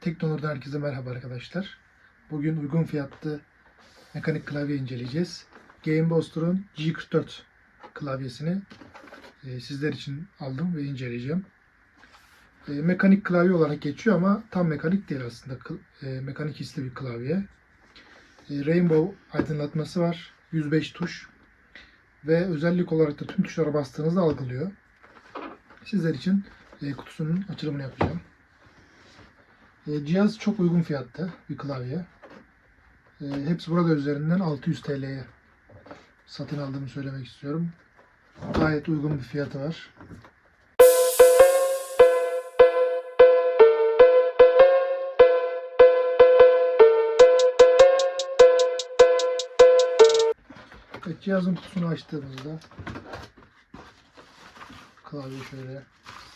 Teknolojiden herkese merhaba arkadaşlar. Bugün uygun fiyatlı mekanik klavye inceleyeceğiz. Game Booster'ın G44 klavyesini e, sizler için aldım ve inceleyeceğim. E, mekanik klavye olarak geçiyor ama tam mekanik değil aslında. E, mekanik hisli bir klavye. E, Rainbow aydınlatması var. 105 tuş. Ve özellik olarak da tüm tuşlara bastığınızda algılıyor. Sizler için e, kutusunun açılımını yapacağım. E, cihaz çok uygun fiyatta bir klavye. Hepsi burada üzerinden 600 TL'ye satın aldığımı söylemek istiyorum. Gayet uygun bir fiyatı var. Evet, cihazın kutusunu açtığımızda klavye şöyle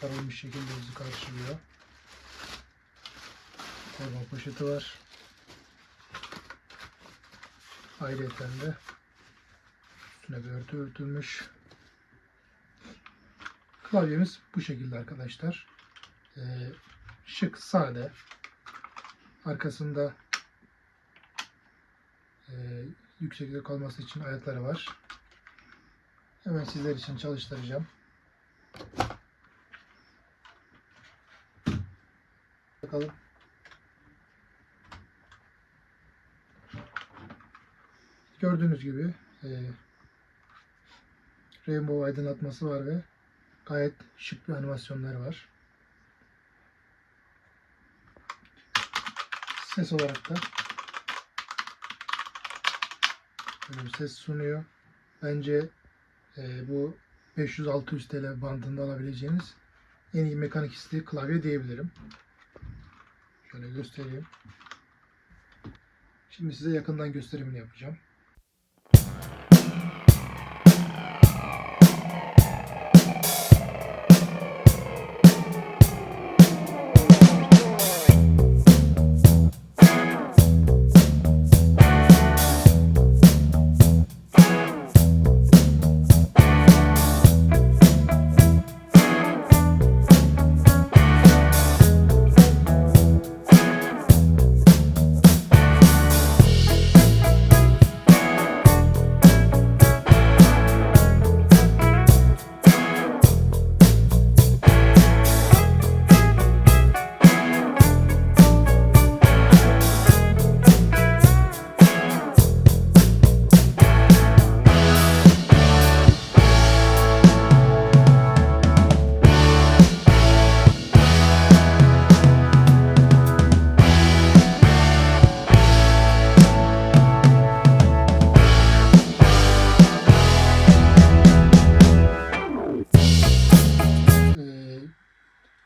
sarılmış şekilde bizi karşılıyor. Koruma poşeti var. Ayrıca de üstüne bir örtü örtülmüş. Klavyemiz bu şekilde arkadaşlar. Ee, şık, sade. Arkasında e, yüksekte kalması için ayakları var. Hemen sizler için çalıştıracağım. Bakalım. Gördüğünüz gibi e, rainbow aydınlatması var ve gayet şık bir animasyonları var. Ses olarak da bir ses sunuyor. Bence e, bu 500-600 TL bandında alabileceğiniz en iyi mekanik hisli klavye diyebilirim. Şöyle göstereyim. Şimdi size yakından gösterimini yapacağım.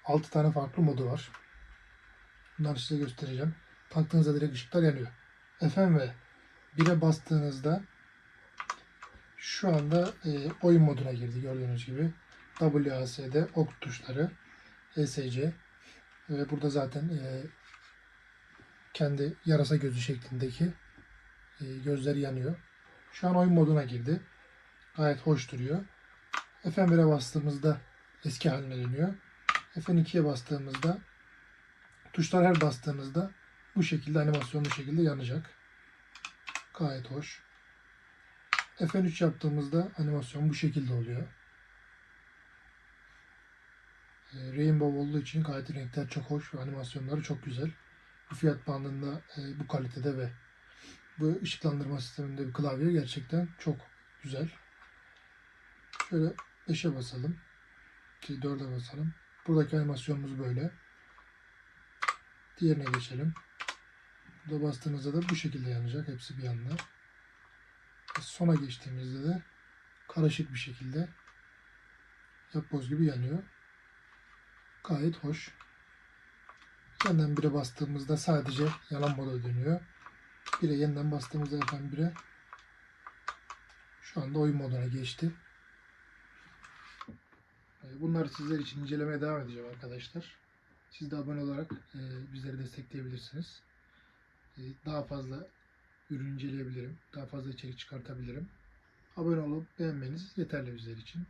6 tane farklı modu var. Bunları size göstereceğim. Taktığınızda direkt ışıklar yanıyor. FM ve 1'e bastığınızda şu anda e, oyun moduna girdi gördüğünüz gibi. WASD, ok tuşları, ESC ve burada zaten e, kendi yarasa gözü şeklindeki e, gözleri yanıyor. Şu an oyun moduna girdi. Gayet hoş duruyor. F1'e bastığımızda eski haline dönüyor. F2'ye bastığımızda tuşlar her bastığınızda bu şekilde animasyonlu şekilde yanacak. Gayet hoş. F3 yaptığımızda animasyon bu şekilde oluyor. E, Rainbow olduğu için gayet renkler çok hoş ve animasyonları çok güzel. Bu fiyat bandında e, bu kalitede ve bu ışıklandırma sisteminde bir klavye gerçekten çok güzel. Şöyle 5'e basalım. Ki 4'e basalım. Buradaki animasyonumuz böyle. Diğerine geçelim. Burada bastığınızda da bu şekilde yanacak. Hepsi bir anda. Ve sona geçtiğimizde de karışık bir şekilde yapboz gibi yanıyor. Gayet hoş. Yeniden 1'e bastığımızda sadece yanan moda dönüyor. 1'e yeniden bastığımızda efendim 1'e şu anda oyun moduna geçti. Bunları sizler için incelemeye devam edeceğim arkadaşlar. Siz de abone olarak e, bizleri destekleyebilirsiniz. E, daha fazla ürün inceleyebilirim. Daha fazla içerik çıkartabilirim. Abone olup beğenmeniz yeterli bizler için.